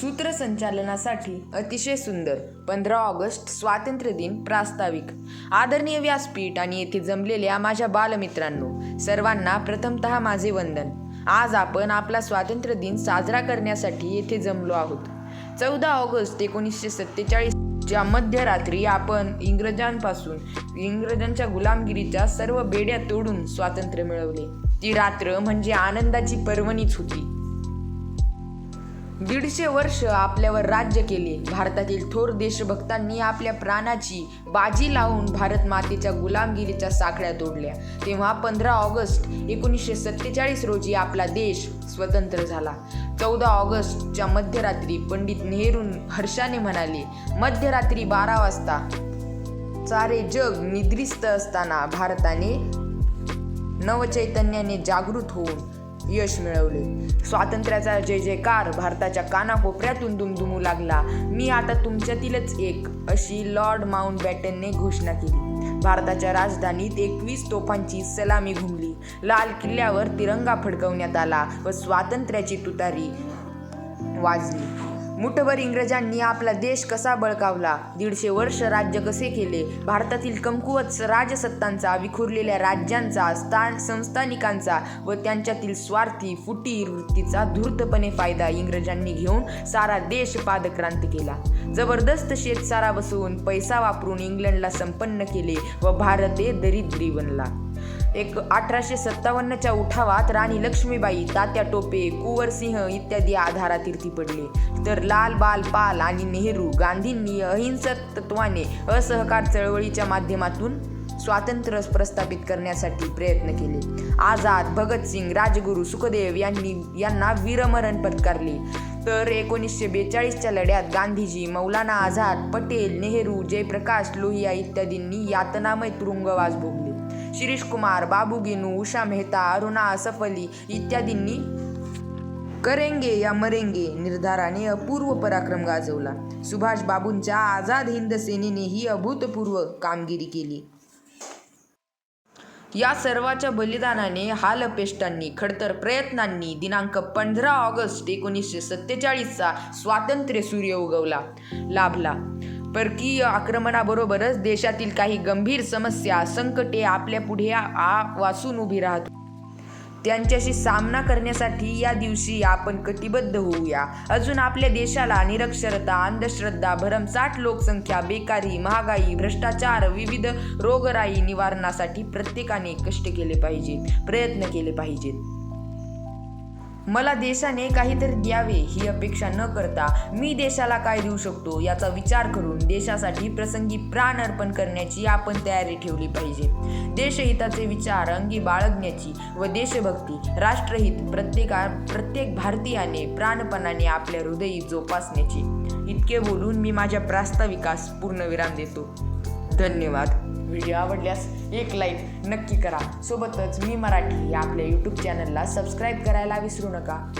सूत्रसंचालनासाठी अतिशय सुंदर. पंधरा ऑगस्ट स्वातंत्र्य दिन प्रास्ताविक. आदरणीय व्यासपीठ आणि येथे जमलेल्या माझ्या बालमित्रांनो सर्वांना प्रथमतः माझे वंदन. आज आपण आपला स्वातंत्र्य दिन साजरा करण्यासाठी येथे जमलो आहोत. चौदा ऑगस्ट एकोणीसशे सत्तेचाळीसच्या मध्यरात्री आपण इंग्रजांपासून इंग्रजांच्या गुलामगिरीच्या सर्व बेड्या तोडून स्वातंत्र्य मिळवले. ती रात्र म्हणजे आनंदाची पर्वणीच होती. दीडशे वर्ष आपल्यावर राज्य केले. भारतातील थोर देशभक्तांनी आपल्या प्राणाची बाजी लावून भारत मातेच्या गुलामगिरीच्या साखळ्या तोडल्या. तेव्हा पंधरा ऑगस्ट एकोणीसशे सत्तेचाळीस रोजी आपला देश स्वतंत्र झाला. चौदा ऑगस्टच्या मध्यरात्री पंडित नेहरू हर्षाने म्हणाले मध्यरात्री बारा वाजता सारे जग निद्रिस्त असताना भारताने नवचैतन्याने जागृत होऊन यश मिळवले. स्वातंत्र्याचा जय जयकार भारताच्या कानाकोपऱ्यातून दुमदुमू लागला. मी आता तुमच्यातीलच एक अशी लॉर्ड माउंट बॅटनने घोषणा केली. भारताच्या राजधानीत एकवीस तोफांची सलामी घुमली. लाल किल्ल्यावर तिरंगा फडकवण्यात आला व स्वातंत्र्याची तुतारी वाजली. मुठभर इंग्रजांनी आपला देश कसा बळकावला? दीडशे वर्ष राज्य कसे केले? भारतातील कमकुवत राजसत्तांचा विखुरलेल्या राज्यांचा स्थान संस्थानिकांचा व त्यांच्यातील स्वार्थी फुटीर वृत्तीचा धूर्तपणे फायदा इंग्रजांनी घेऊन सारा देश पादक्रांत केला. जबरदस्त शेतसारा बसवून पैसा वापरून इंग्लंडला संपन्न केले व भारत हे दरिद्री बनला. एक अठराशे सत्तावन्नच्या उठावात राणी लक्ष्मीबाई तात्या टोपे कुंवरसिंह इत्यादी आधारातीर्थी पडले. तर लाल बाल पाल आणि नेहरू गांधींनी अहिंसक तत्वाने असहकार चळवळीच्या माध्यमातून स्वातंत्र्य प्रस्थापित करण्यासाठी प्रयत्न केले. आझाद भगतसिंग राजगुरू सुखदेव यांनी यांना वीरमरण पत्कारले. तर एकोणीसशे बेचाळीसच्या लढ्यात गांधीजी मौलाना आझाद पटेल नेहरू जयप्रकाश लोहिया इत्यादींनी यातनामय तुरुंगवास भोगले. शिरीष कुमार बाबू गिनू उषा मेहता अरुणा असफ अली इत्यादींनी करेंगे या मरेंगे निर्धाराने अपूर्व पराक्रम गाजवला. सुभाष बाबूंच्या आझाद हिंद सेनेनेही अभूतपूर्व कामगिरी केली. या सर्वाच्या बलिदानाने हालपेष्टांनी खडतर प्रयत्नांनी दिनांक पंधरा ऑगस्ट एकोणीसशे सत्तेचाळीसचा स्वातंत्र्य सूर्य उगवला. लाभला. परकीय आक्रमणाबरोबरच देशातील काही गंभीर समस्या संकटे आपल्या पुढे आ वाचून उभी राहत. त्यांच्याशी सामना करण्यासाठी या दिवशी आपण कटिबद्ध होऊया. अजून आपल्या देशाला निरक्षरता अंधश्रद्धा भरमसाठ लोकसंख्या बेकारी महागाई भ्रष्टाचार विविध रोगराई निवारणासाठी प्रत्येकाने कष्ट केले पाहिजेत प्रयत्न केले पाहिजेत. मला देशाने काहीतरी द्यावे ही अपेक्षा न करता मी देशाला काय देऊ शकतो याचा विचार करून देशासाठी प्रसंगी प्राण अर्पण करण्याची आपण तयारी ठेवली पाहिजे. देशहिताचे विचार अंगी बाळगण्याची व देशभक्ती राष्ट्रहित प्रत्येका प्रत्येक भारतीयाने प्राणपणाने आपल्या हृदयी जोपासण्याची. इतके बोलून मी माझ्या प्रास्ताविकास पूर्णविराम देतो. धन्यवाद. व्हिडिओ आवडल्यास एक लाईक नक्की करा. सोबतच मी मराठी या आपल्या यूट्यूब चॅनलला सबस्क्राईब करायला विसरू नका.